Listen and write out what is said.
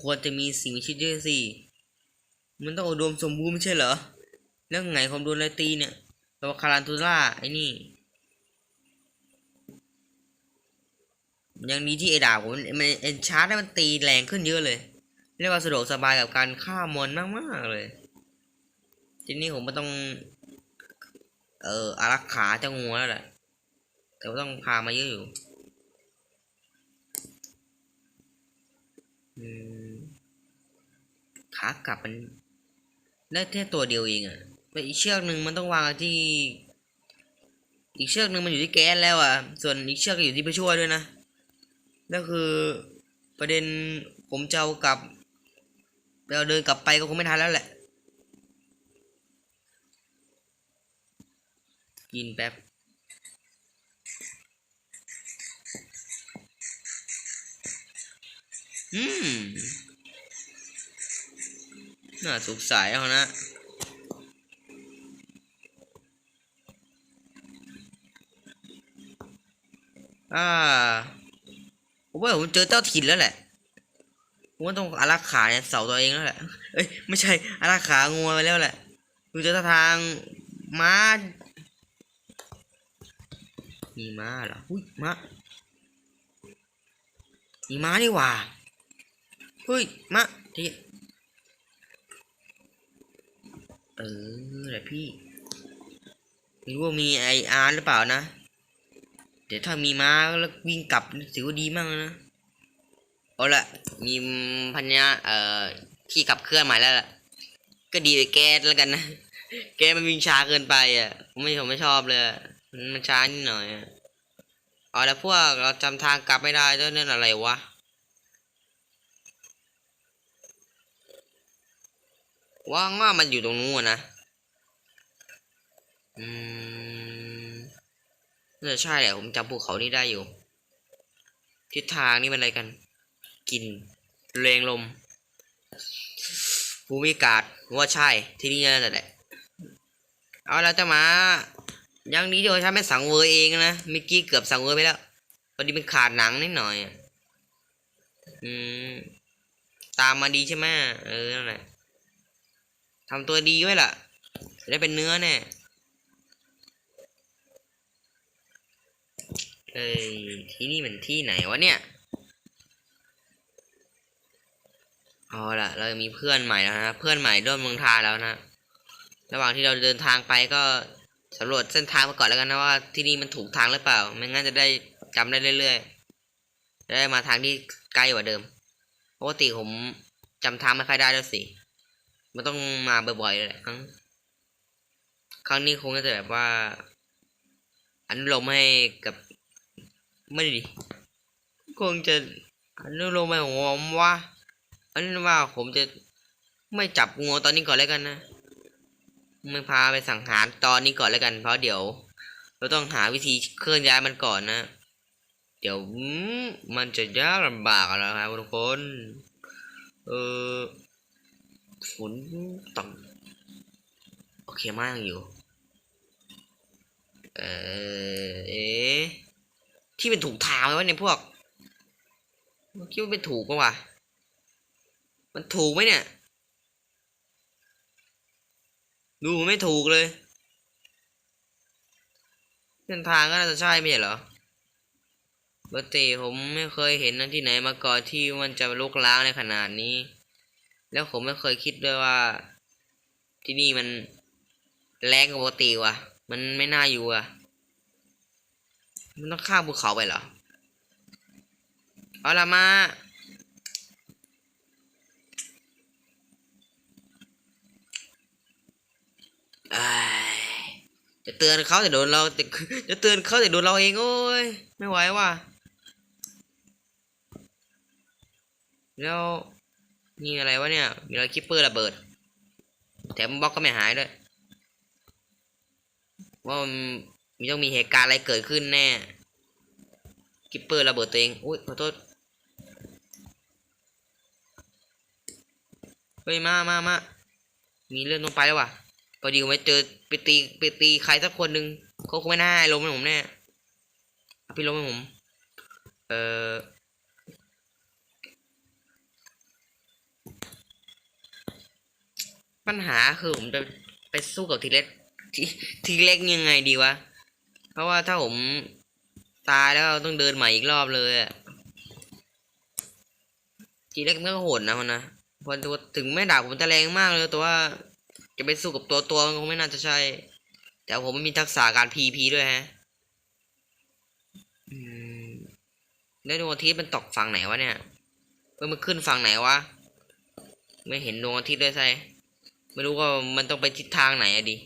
ควรจะมีสิ่งมีชีวิตเยอะสิ มันต้องอุดมสมบูรณ์ไม่ใช่เหรอ แล้วไงความโดนอะไรตีเนี่ยตัวคารันทูล่าไอ้นี่ ยังดีที่ไอ้ดาบผมมันเอ็นชาร์จได้มันตีแรงขึ้นเยอะเลย เรียกว่าสะดวกสบายกับการฆ่ามอนมากๆเลย ทีนี้ผมไม่ต้อง เอ่ออารักขาเจ้างูแล้วแหละแต่ว่าต้องพามาเยอะอยู่ อืม ขากลับมันได้แค่ตัวเดียวเองอะแต่อีกเชือกหนึ่งมันต้องวางที่ อีกเชือกหนึ่งมันอยู่ที่แก๊สแล้วอะส่วนอีกเชือกอยู่ที่ไปช่วยด้วยนะแล้วคือประเด็นผมจะกลับเราเดินกลับไปก็คงไม่ทันแล้วแหละ กินแป๊บอืม น่าสงสัยเอานะอ่าผมว่าผมเจอเจ้าถิ่นแล้วแหละผมว่าต้องอารักขาเนี่ยเสาตัวเองแล้วแหละ เอ้ยไม่ใช่อารักขางัวไปแล้วแหละดูเจอทาทางม้า มีม้าเหรออุ้ยม้า มีม้านี่หว่าเฮ้ยม้าที่ เออแหละพี่ไม่รู้ว่ามีไออาร์หรือเปล่านะเดี๋ยวถ้ามีม้าแล้ววิ่งกลับถือว่าดีมากนะเอาละมีพันยาเอ่อที่ขับเคลื่อนใหม่แล้วล่ะ ก็ดีไปแก้แล้วกันนะแกมันวิ่งช้าเกินไปอะผมไม่ผมไม่ชอบเลยมันมันช้านิดหน่อยอะเอาแล้วพวกเราจำทางกลับไม่ได้ด้วยนั่นอะไรวะ ว่าว่ามันอยู่ตรงนู้นนะ อืมน่าจะใช่แหละผมจำภูเขานี้ได้อยู่ ทิศทางนี่มันอะไรกัน กินเรงลม ภูมิอากาศว่าใช่ ที่นี่นั่นแหละ เอาแล้วจะมายังนี้เดี๋ยวฉันไม่สั่งเวอร์เองนะมื่อกี้เกือบสั่งเวอร์ไปแล้วพอดีเป็นขาดหนังนิดหน่อยอะอืม ตามมาดีใช่ไหมเออนั่นแหละ ทำตัวดีไว้ล่ะ จะได้เป็นเนื้อแน่เอ้ยที่นี่มันที่ไหนวะเนี่ยเอาล่ะ เรามีเพื่อนใหม่แล้วนะเพื่อนใหม่ร่วมเมืองทาแล้วนะระหว่างที่เราเดินทางไปก็สำรวจเส้นทางมาก่อนแล้วกันนะว่าที่นี่มันถูกทางหรือเปล่า ไม่งั้นจะได้จำได้เรื่อยๆจะได้มาทางที่ใกล้กว่าเดิมปกติผมจำทางไม่ค่อยได้แล้วสิ มันต้องมาบ่อยๆเลยแหละครั้ง ครั้งนี้คงจะแบบว่า อนุโลมให้กับ ไม่ดีคงจะอนุโลมให้ผมว่าอันนั้นว่าผมจะไม่จับงูตอนนี้ก่อนแล้วกันนะไม่พาไปสังหารตอนนี้ก่อนแล้วกัน เพราะเดี๋ยว เราต้องหาวิธีเคลื่อนย้ายมันก่อนนะ เดี๋ยวมมันจะยากลำบากแล้วครับทุกคน เออ ฝนตกโอเคมากอยู่ เออเอ๊ที่เป็นถูกทางไหมวะเนี่ยพวกคิดว่าเป็นถูกปะวะมันถูกไหมเนี่ย ดูไม่ถูกเลยเส้นทางก็น่าจะใช่ไม่ใช่เหรอปกติผมไม่เคยเห็นนะที่ไหนมาก่อนที่มันจะลุกล้างในขนาดนี้ แล้วผมไม่เคยคิดด้วยว่า ที่นี่มันแรงกว่าปกติว่ะ มันไม่น่าอยู่อะ มันต้องข้ามภูเขาไปเหรอ เอาละมาจะเตือนเขาแต่โดนเราจะจะเตือนเขาแต่โดนเราเองโอ้ยไม่ไหวว่ะแล้ว นี่อะไรวะเนี่ย มีอะไรคิปเปอร์ระเบิด แถมบล็อกก็ไม่หายด้วย ว่ามีต้องมีเหตุการณ์อะไรเกิดขึ้นแน่ คิปเปอร์ระเบิดตัวเอง อุ้ยขอโทษ เฮ้ย มามามามีเรื่องต้องไปแล้วว่ะพอดีผมไปเจอไปตีไปตีใครสักคนหนึ่งเขาคงไม่น่าให้ล้มให้ผมแน่พี่ล้มให้ผม เออ ปัญหาคือผมจะไปสู้กับทีเล็กทีทีเล็กยังไงดีวะ เพราะว่าถ้าผมตายแล้วต้องเดินใหม่อีกรอบเลยอะทีเล็กมันก็โหดนะมันนะพราะตัวถึงแม่ดาบผมจะแรงมากเลยแต่ว่าจะไปสู้กับตัวตัวมันคงไม่น่าจะใช่ แต่ผมไม่มีทักษะการพีพีด้วยฮะแล้วดวงอาทิตย์มันตกฝั่งไหนวะเนี่ยเออมันขึ้นฝั่งไหนวะ ไม่เห็นดวงอาทิตย์ด้วยใช่ ไม่รู้ว่ามันต้องไปทิศทางไหนอะดิ